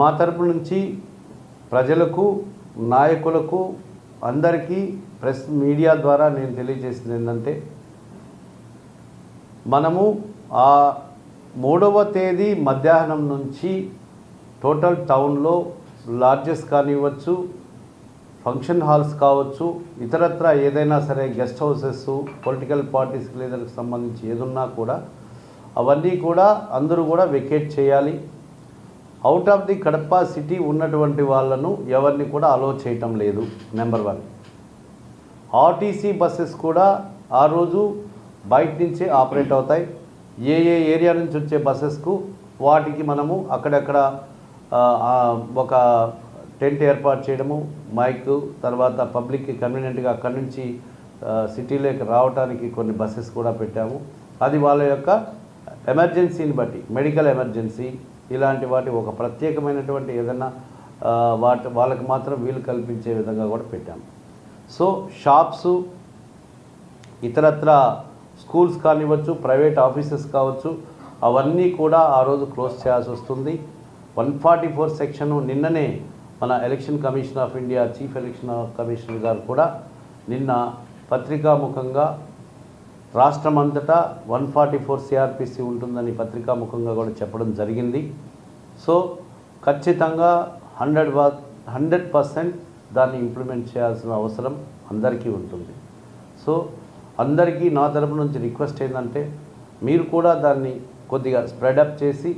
మా తరపు నుంచి ప్రజలకు నాయకులకు అందరికీ ప్రెస్ మీడియా ద్వారా నేను తెలియజేసింది ఏంటంటే మనము ఆ మూడవ తేదీ మధ్యాహ్నం నుంచి టోటల్ టౌన్లో లార్జెస్ కానివ్వచ్చు ఫంక్షన్ హాల్స్ కావచ్చు ఇతరత్ర ఏదైనా సరే గెస్ట్ హౌసెస్ పొలిటికల్ పార్టీస్ లీడర్కి సంబంధించి ఏదున్నా కూడా అవన్నీ కూడా అందరూ కూడా వెకేట్ చేయాలి. Out of the Kadapa city ఉన్నటువంటి వాళ్ళను ఎవరిని కూడా అలో చేయటం లేదు నెంబర్ వన్ ఆర్టీసీ బస్సెస్ కూడా ఆ రోజు బయట నుంచే ఆపరేట్ అవుతాయి. ఏ ఏ ఏరియా నుంచి వచ్చే బస్సెస్కు వాటికి మనము అక్కడక్కడ ఒక టెంట్ ఏర్పాటు చేయడము మైక్ తర్వాత పబ్లిక్కి కన్వీనియంట్గా అక్కడి నుంచి సిటీలోకి రావడానికి కొన్ని బస్సెస్ కూడా పెట్టాము. అది వాళ్ళ యొక్క ఎమర్జెన్సీని బట్టి మెడికల్ ఎమర్జెన్సీ ఇలాంటి వాటి ఒక ప్రత్యేకమైనటువంటి ఏదైనా వాటి వాళ్ళకి మాత్రం వీలు కల్పించే విధంగా కూడా పెట్టాము సో షాప్స్ ఇతరత్ర స్కూల్స్ కానివ్వచ్చు ప్రైవేట్ ఆఫీసెస్ కావచ్చు అవన్నీ కూడా ఆ రోజు క్లోజ్ చేయాల్సి వస్తుంది. వన్ ఫార్టీ ఫోర్ సెక్షన్ నిన్ననే మన election commission of India chief election commissioner గారు కూడా నిన్న పత్రికాముఖంగా రాష్ట్రమంతటా వన్ ఫార్టీ ఫోర్ సిఆర్పిసి ఉంటుందని పత్రికాముఖంగా కూడా చెప్పడం జరిగింది. సో ఖచ్చితంగా హండ్రెడ్ వా హండ్రెడ్ పర్సెంట్ దాన్ని ఇంప్లిమెంట్ చేయాల్సిన అవసరం అందరికీ ఉంటుంది. సో అందరికీ నా తరపు నుంచి రిక్వెస్ట్ ఏంటంటే మీరు కూడా దాన్ని కొద్దిగా స్ప్రెడప్ చేసి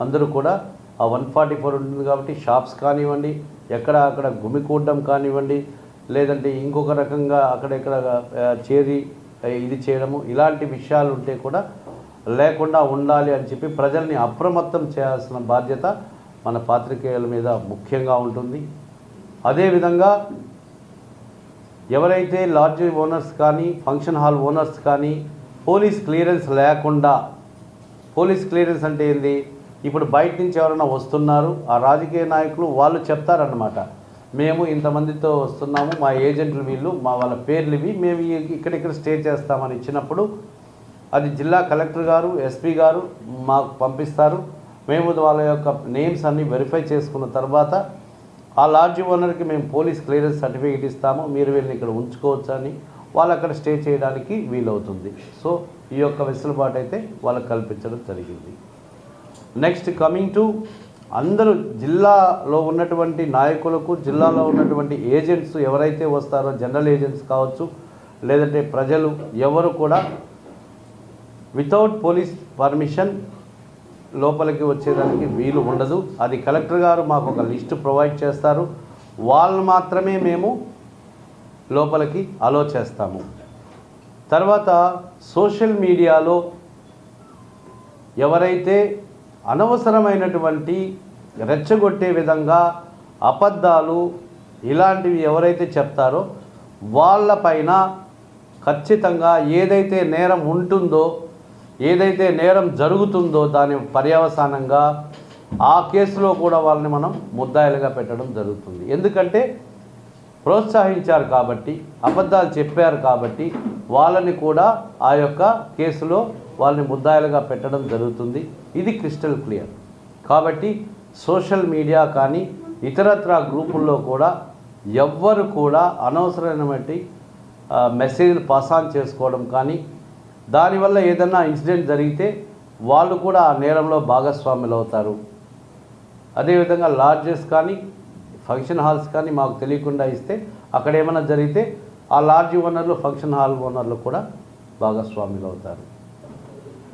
అందరూ కూడా ఆ వన్ ఫార్టీ ఫోర్ ఉంటుంది కాబట్టి షాప్స్ కానివ్వండి ఎక్కడ అక్కడ గుమికూడడం కానివ్వండి లేదంటే ఇంకొక రకంగా అక్కడెక్కడ చేరి ఇది చేయడము ఇలాంటి విషయాలు ఉంటే కూడా లేకుండా ఉండాలి అని చెప్పి ప్రజల్ని అప్రమత్తం చేయాల్సిన బాధ్యత మన పాత్రికేయుల మీద ముఖ్యంగా ఉంటుంది. అదేవిధంగా ఎవరైతే లాడ్జ్ ఓనర్స్ కానీ ఫంక్షన్ హాల్ ఓనర్స్ కానీ పోలీస్ క్లియరెన్స్ లేకుండా పోలీస్ క్లియరెన్స్ అంటే ఏంది? ఇప్పుడు బయట నుంచి ఎవరైనా వస్తున్నారు ఆ రాజకీయ నాయకులు వాళ్ళు చెప్తారన్నమాట. మేము ఇంతమందితో వస్తున్నాము మా ఏజెంట్లు వీళ్ళు మా వాళ్ళ పేర్లు ఇవి మేము ఈ- ఇక్కడిక్కడ స్టే చేస్తామని ఇచ్చినప్పుడు అది జిల్లా కలెక్టర్ గారు ఎస్పీ గారు మాకు పంపిస్తారు. మేము వాళ్ళ యొక్క నేమ్స్ అన్ని వెరిఫై చేసుకున్న తర్వాత ఆ లాడ్జ్ ఓనర్కి మేము పోలీస్ క్లియరెన్స్ సర్టిఫికేట్ ఇస్తాము. మీరు వీళ్ళని ఇక్కడ ఉంచుకోవచ్చు అని వాళ్ళు అక్కడ స్టే చేయడానికి వీలవుతుంది. సో ఈ యొక్క వెసులుబాటు అయితే వాళ్ళకి కల్పించడం జరిగింది. నెక్స్ట్ కమింగ్ టు అందరూ జిల్లాలో ఉన్నటువంటి నాయకులకు జిల్లాలో ఉన్నటువంటి ఏజెంట్స్ ఎవరైతే వస్తారో జనరల్ ఏజెంట్స్ కావచ్చు లేదంటే ప్రజలు ఎవరు కూడా వితౌట్ పోలీస్ పర్మిషన్ లోపలికి వచ్చేదానికి వీలు ఉండదు. అది కలెక్టర్ గారు మాకు ఒక లిస్ట్ ప్రొవైడ్ చేస్తారు. వాళ్ళు మాత్రమే మేము లోపలికి అలో చేస్తాము. తర్వాత సోషల్ మీడియాలో ఎవరైతే అనవసరమైనటువంటి రెచ్చగొట్టే విధంగా అబద్ధాలు ఇలాంటివి ఎవరైతే చెప్తారో వాళ్ళపైన ఖచ్చితంగా ఏదైతే నేరం ఉంటుందో ఏదైతే నేరం జరుగుతుందో దాని పర్యవసానంగా ఆ కేసులో కూడా వాళ్ళని మనం ముద్దాయిలుగా పెట్టడం జరుగుతుంది. ఎందుకంటే ప్రోత్సహించారు కాబట్టి అబద్ధాలు చెప్పారు కాబట్టి వాళ్ళని కూడా ఆ యొక్క కేసులో వాళ్ళని ముద్దాయిలుగా పెట్టడం జరుగుతుంది. ఇది క్రిస్టల్ క్లియర్. కాబట్టి సోషల్ మీడియా కానీ ఇతరత్ర గ్రూపుల్లో కూడా ఎవ్వరు కూడా అనవసరమైనటువంటి మెసేజ్లు పాస్ ఆన్ చేసుకోవడం కానీ దానివల్ల ఏదైనా ఇన్సిడెంట్ జరిగితే వాళ్ళు కూడా ఆ నేరంలో భాగస్వాములు అవుతారు. అదేవిధంగా లాడ్జెస్ కానీ ఫంక్షన్ హాల్స్ కానీ మాకు తెలియకుండా ఇస్తే అక్కడ ఏమైనా జరిగితే ఆ లాడ్జ్ ఓనర్లు ఫంక్షన్ హాల్ ఓనర్లు కూడా భాగస్వాములు అవుతారు.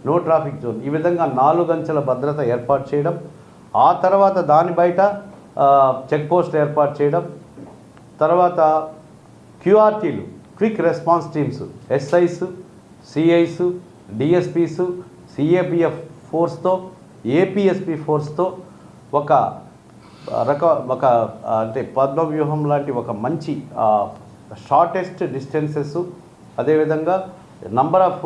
No traffic zone. ఈ విధంగా నాలుగు అంచెల భద్రత ఏర్పాటు చేయడం ఆ తర్వాత దాని బయట చెక్ పోస్ట్ ఏర్పాటు చేయడం తర్వాత క్యూఆర్టీలు quick response teams SIs CIs DSPs CAPF ఫోర్స్తో APSP ఫోర్స్తో ఒక రక ఒక అంటే పద్మవ్యూహం లాంటి ఒక మంచి షార్టెస్ట్ డిస్టెన్సెస్. అదేవిధంగా number of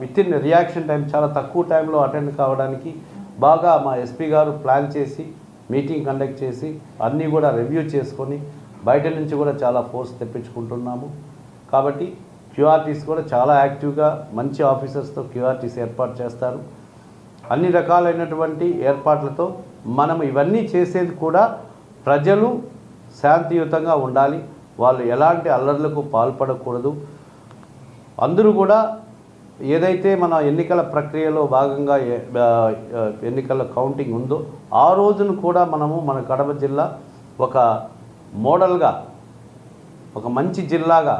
within reaction time చాలా తక్కువ టైంలో అటెండ్ కావడానికి బాగా మా ఎస్పీ గారు ప్లాన్ చేసి మీటింగ్ కండక్ట్ చేసి అన్నీ కూడా రివ్యూ చేసుకొని బయట నుంచి కూడా చాలా ఫోర్స్ తెప్పించుకుంటున్నాము. కాబట్టి క్యూఆర్టీస్ కూడా చాలా యాక్టివ్గా మంచి ఆఫీసర్స్తో క్యూఆర్టీస్ ఏర్పాటు చేస్తారు. అన్ని రకాలైనటువంటి ఏర్పాట్లతో మనం ఇవన్నీ చేసేది కూడా ప్రజలు శాంతియుతంగా ఉండాలి. వాళ్ళు ఎలాంటి అల్లర్లకు పాల్పడకూడదు. అందరూ కూడా ఏదైతే మన ఎన్నికల ప్రక్రియలో భాగంగా ఎన్నికల కౌంటింగ్ ఉందో ఆ రోజును కూడా మనము మన కడప జిల్లా ఒక మోడల్గా ఒక మంచి జిల్లాగా